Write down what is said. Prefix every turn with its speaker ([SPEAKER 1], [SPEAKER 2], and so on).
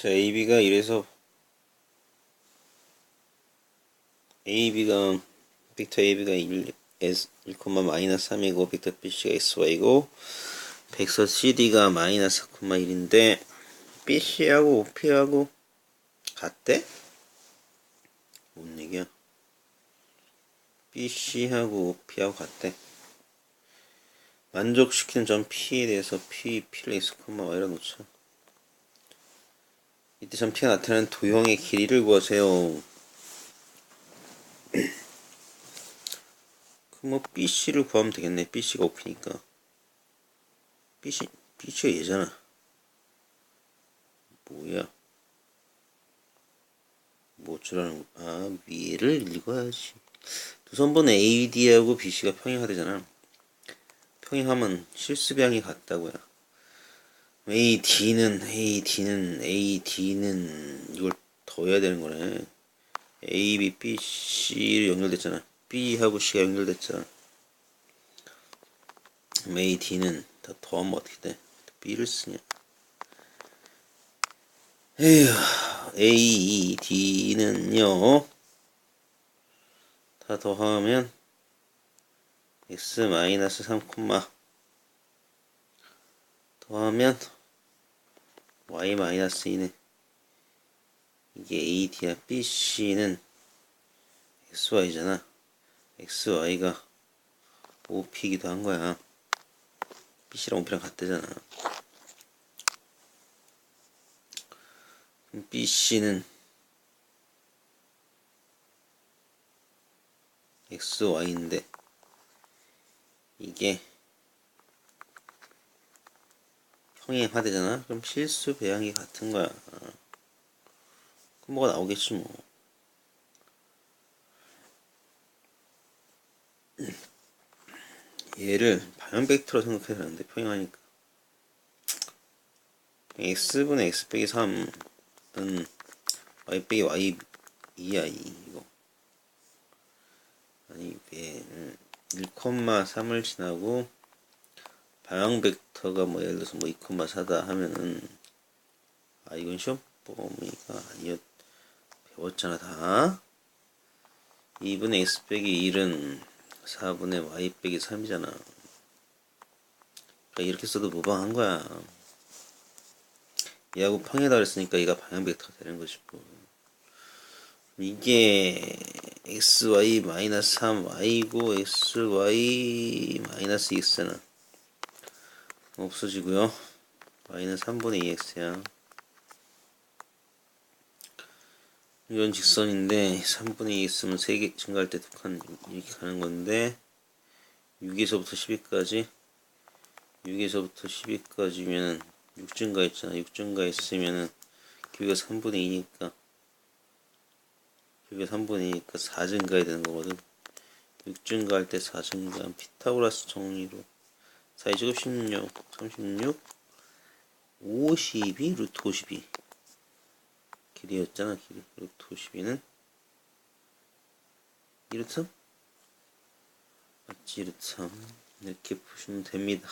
[SPEAKER 1] 자, AB가 이래서 AB가 벡터 AB가 1, S 1, 마이너스 3이고 벡터 BC가 XY고 벡터 CD가 마이너스 4,1인데 BC하고 OP하고 같대? 뭔 얘기야? BC하고 OP하고 같대. 만족시키는 점 P에 대해서 P, P를 X, Y로 놓자. 이때 점 P가 나타나는 도형의 길이를 구하세요. 그럼 뭐 BC를 구하면 되겠네. BC가 OP니까. BC, BC가 얘잖아. 뭐야? 뭐 어쩌라는 거? 아, 위를 읽어야지. 두 선분의 AD하고 BC가 평행하되잖아. 평행하면 실수량이 같다고요. AD는 AD는 AD는 이걸 더 해야 되는 거네. A, B, B, C로 연결됐잖아. B하고 C가 연결됐잖아. 그럼 AD는 더 더하면 어떻게 돼? B를 쓰냐? 에휴, AD는요. 다 더하면 x 마이너스 3 콤마 더하면 y 마이너스 2네. 이게 AD야. BC는 XY잖아. XY가 OP이기도 한 거야. BC랑 OP랑 같대잖아. BC는 XY인데 이게 평행하되잖아? 그럼 실수 배양이 같은 거야. 그럼 뭐가 나오겠지 뭐. 얘를 방향 벡터로 생각해야 되는데 평행하니까 x분의 x 빼기 3은 y 빼기 y 2야 2 이거 아니 왜 1,3을 지나고 방향 벡터 가 뭐 예를 들어서 뭐 2,4다 하면은 아 이건 시험 범위가 아니었 배웠잖아 다. 2분의 x 빼기 1은 4분의 y 빼기 3이잖아. 그러니까 이렇게 써도 무방한 거야. 얘하고 평에다 그랬으니까 얘가 방향 벡터가 되는 것이고 이게 xy 마이너스 3y고 xy 마이너스 x는 없어지고요. y는 3분의 2x야. 이건 직선인데 3분의 2x면 3개 증가할 때두칸 이렇게 가는 건데 6에서부터 10위까지 6에서부터 10위까지면은 6 증가했잖아. 6 증가했으면은 기가 3분의 2니까 여기 3분이니까 4 증가해야 되는 거거든 6 증가할 때 4 증가한 피타고라스 정리로 4 제곱 16 36 52 루트 52 길이였잖아 길이. 루트 52는 2루트 3 맞지 루트 3 이렇게 푸시면 됩니다